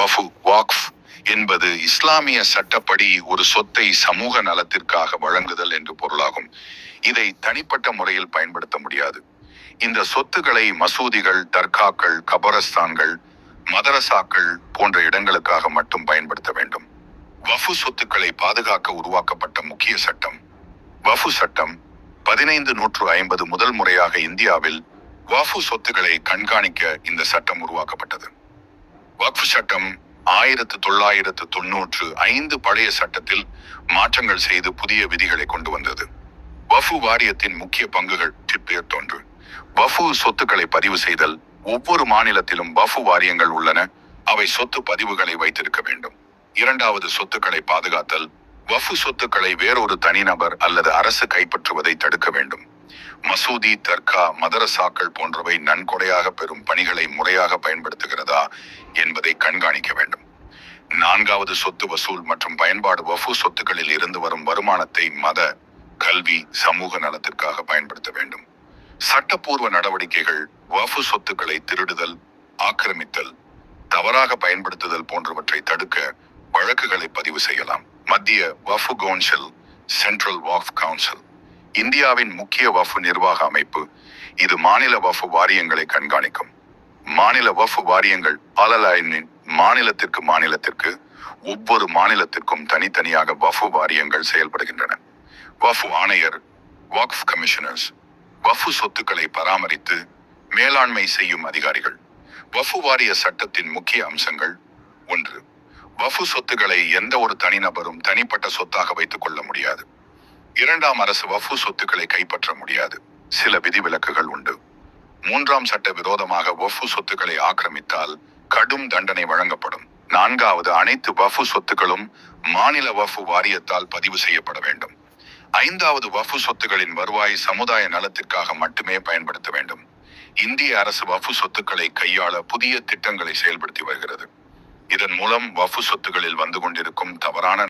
வஃபு வாக்ஃப் என்பது இஸ்லாமிய சட்டப்படி ஒரு சொத்தை சமூக நலத்திற்காக வழங்குதல் என்று பொருளாகும். இதை தனிப்பட்ட முறையில் பயன்படுத்த முடியாது. இந்த சொத்துக்களை மசூதிகள் தர்காக்கள் கபரஸ்தான்கள் மதரசாக்கள் போன்ற இடங்களுக்காக மட்டும் பயன்படுத்த வேண்டும். வஃபு சொத்துக்களை பாதுகாக்க உருவாக்கப்பட்ட முக்கிய சட்டம். வஃபு சட்டம் பதினைந்து நூற்று ஐம்பது முதல் முறையாக இந்தியாவில் வஃபு சொத்துக்களை கண்காணிக்க இந்த சட்டம் உருவாக்கப்பட்டது. வக்ஃப் சட்டம் ஆயிரத்து தொள்ளாயிரத்து தொன்னூற்று ஐந்து பழைய சட்டத்தில் மாற்றங்கள் செய்து புதிய விதிகளை கொண்டு வந்தது. வஃபு வாரியத்தின் முக்கிய பங்குகள் டிப்பேர் தோன்று. வஃபு சொத்துக்களை பதிவு செய்தல் ஒவ்வொரு மாநிலத்திலும் வஃபு வாரியங்கள் உள்ளன. அவை சொத்து பதிவுகளை வைத்திருக்க வேண்டும். இரண்டாவது சொத்துக்களை பாதுகாத்தல். வஃபு சொத்துக்களை வேறொரு தனிநபர் அல்லது அரசு கைப்பற்றுவதை தடுக்க வேண்டும். மசூதி தர்கா மதரசாக்கள் போன்றவை நன்கொடையாக பெறும் பணிகளை முறையாக பயன்படுத்துகிறதா என்பதை கண்காணிக்க வேண்டும். நான்காவது சொத்து வசூல் மற்றும் பயன்பாடு வஃபு சொத்துக்களில் இருந்து வரும் வருமானத்தை மத கல்வி சமூக நலத்திற்காக பயன்படுத்த வேண்டும். சட்டப்பூர்வ நடவடிக்கைகள் வஃபு சொத்துக்களை திருடுதல் ஆக்கிரமித்தல் தவறாக பயன்படுத்துதல் போன்றவற்றை தடுக்க வழக்குகளை பதிவு செய்யலாம். மத்திய வஃபு கவுன்சில் சென்ட்ரல் வாஃப் கவுன்சில். இந்தியாவின் முக்கிய வஃபு நிர்வாக அமைப்பு. இது மாநில வஃபு வாரியங்களை கண்காணிக்கும். மாநில வஃபு வாரியங்கள் ஆலலாயினின் மாநிலத்திற்கு மாநிலத்திற்கு ஒவ்வொரு மாநிலத்திற்கும் தனித்தனியாக வஃபு வாரியங்கள் செயல்படுகின்றன. வஃபு ஆணையர் வக்ஃப் கமிஷனர்ஸ் வஃபு சொத்துக்களை பராமரித்து மேலாண்மை செய்யும் அதிகாரிகள். வஃபு வாரிய சட்டத்தின் முக்கிய அம்சங்கள் ஒன்று வஃபு சொத்துக்களை எந்த ஒரு தனிநபரும் தனிப்பட்ட சொத்தாக வைத்துக் கொள்ள முடியாது. இரண்டாம் அரசு வஃபு சொத்துக்களை கைப்பற்ற முடியாது. சில விதிவிலக்குகள் உண்டு. மூன்றாம் சட்ட விரோதமாக வஃபு சொத்துக்களை ஆக்கிரமித்தால் கடும் தண்டனை வழங்கப்படும். நான்காவது அனைத்து வஃபு சொத்துக்களும் மாநில வஃபு வாரியத்தால் பதிவு செய்யப்பட வேண்டும். ஐந்தாவது வஃபு சொத்துகளின் வருவாய் சமுதாய நலத்திற்காக மட்டுமே பயன்படுத்த வேண்டும். இந்திய அரசு வஃபு சொத்துக்களை கையாள புதிய திட்டங்களை செயல்படுத்தி வருகிறது. இதன் மூலம் வஃபு சொத்துகளில் வந்து கொண்டிருக்கும் தவறான